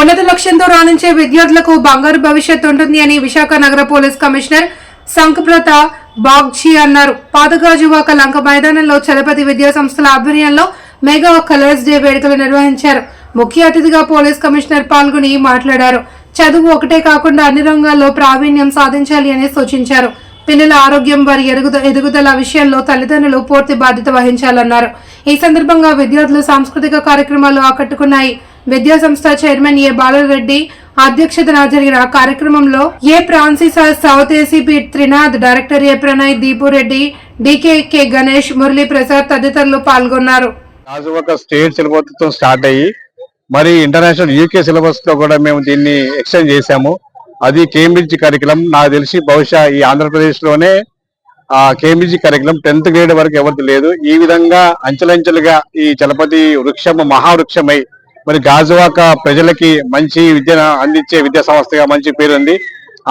ఉన్నత లక్ష్యంతో రాణించే విద్యార్థులకు బంగారు భవిష్యత్ ఉంటుంది అని విశాఖ నగర పోలీస్ కమిషనర్ సంకప్రత బాగ్జీ అన్నారు. పాతగాజువాక లంక మైదానంలో చలపతి విద్యా సంస్థల ఆధ్వర్యంలో మెగా కలర్స్ డే వేడుకలు నిర్వహించారు. ముఖ్య అతిథిగా పోలీస్ కమిషనర్ పాల్గొని మాట్లాడారు. చదువు ఒకటే కాకుండా అన్ని రంగాల్లో ప్రావీణ్యం సాధించాలి అని సూచించారు. పిల్లల ఆరోగ్యం వారి ఎదుగుద ఎదుగుదల విషయంలో తల్లిదండ్రులు పూర్తి బాధ్యత వహించాలన్నారు. ఈ సందర్భంగా విద్యార్థులు సాంస్కృతిక కార్యక్రమాలు ఆకట్టుకున్నాయి. విద్యా సంస్థ చైర్మన్ ఏ బాలరెడ్డి అధ్యక్షతన జరిగిన కార్యక్రమంలో A Francis south ACP Trinath director A Pranay Deepureddy DK K Ganesh Murali Prasad తదితరులు పాల్గొన్నారు. స్టేట్ సిలబస్తో స్టార్ట్ అయ్యి మరి ఇంటర్నేషనల్ యూకే సిలబస్లో కూడా మేము దీన్ని ఎక్స్టెండ్ చేశాము. అది కేంబ్రిడ్జ్ కరికులం. నాకు తెలిసి బహుశా ఈ ఆంధ్రప్రదేశ్లోనే ఆ కేంబ్రిడ్జ్ కరికులం టెన్త్ గ్రేడ్ వరకు ఎవరిది లేదు. ఈ విధంగా అంచెలంచెలుగా ఈ చలపతి వృక్షము మహావృక్షమై మరి గాజువాక ప్రజలకి మంచి విద్యను అందించే విద్యా సంస్థగా మంచి పేరుంది.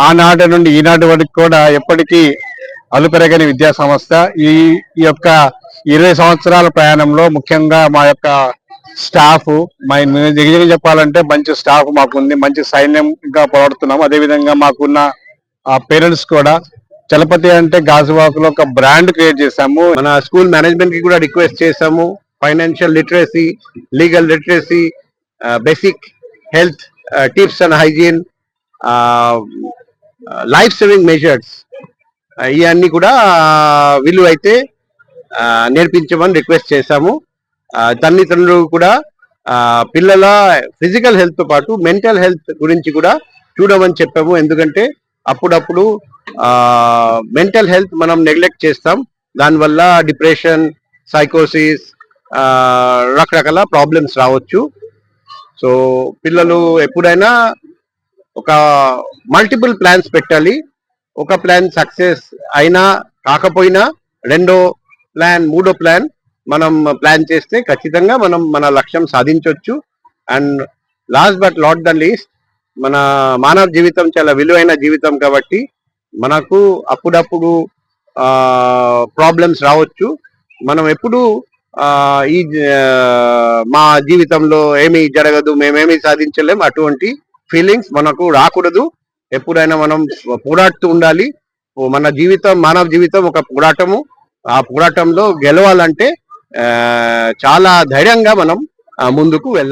ఆనాటి నుండి ఈనాటి వరకు కూడా ఎప్పటికీ అలుపెరగని విద్యా సంస్థ. ఈ ఈ యొక్క ఇరవై సంవత్సరాల ప్రయాణంలో ముఖ్యంగా మా యొక్క స్టాఫ్ మా నిజంగా చెప్పాలంటే మంచి స్టాఫ్ మాకు ఉంది మంచి సైన్యంగా పోరాడుతున్నాం. అదే విధంగా మాకున్న పేరెంట్స్ కూడా. చలపతి అంటే గాజువాకలో ఒక బ్రాండ్ క్రియేట్ చేశాము. మన స్కూల్ మేనేజ్మెంట్కి కూడా రిక్వెస్ట్ చేసాము financial literacy legal literacy basic health tips and hygiene life saving measures ఇవన్నీ కూడా uh, వీళ్ళు అయితే uh, నేర్పించమని రిక్వెస్ట్ చేశాము. Uh, తల్లిదండ్రులు కూడా పిల్లల ఫిజికల్ హెల్త్తో పాటు మెంటల్ హెల్త్ గురించి కూడా చూడమని చెప్పాము. ఎందుకంటే అప్పుడప్పుడు మెంటల్ హెల్త్ మనం నెగ్లెక్ట్ చేస్తాం. దానివల్ల డిప్రెషన్ సైకోసిస్ రకరకాల ప్రాబ్లమ్స్ రావచ్చు. సో పిల్లలు ఎప్పుడైనా ఒక మల్టిపుల్ ప్లాన్స్ పెట్టాలి. ఒక ప్లాన్ సక్సెస్ అయినా కాకపోయినా రెండో ప్లాన్ మూడో ప్లాన్ మనం ప్లాన్ చేస్తే ఖచ్చితంగా మనం మన లక్ష్యం సాధించవచ్చు and last but lot the least మన మానవ జీవితం చాలా విలువైన జీవితం కాబట్టి మనకు అప్పుడప్పుడు ప్రాబ్లమ్స్ రావచ్చు. మనం ఎప్పుడు ఈ మా జీవితంలో ఏమీ జరగదు మేమేమీ సాధించలేం. అటువంటి ఫీలింగ్స్ మనకు రాకూడదు. ఎప్పుడైనా మనం పోరాడుతూ ఉండాలి. మన జీవితం మానవ జీవితం ఒక పోరాటము. ఆ పోరాటంలో గెలవాలంటే ఆ, చాలా ధైర్యంగా మనం ముందుకు వెళ్ళాలి.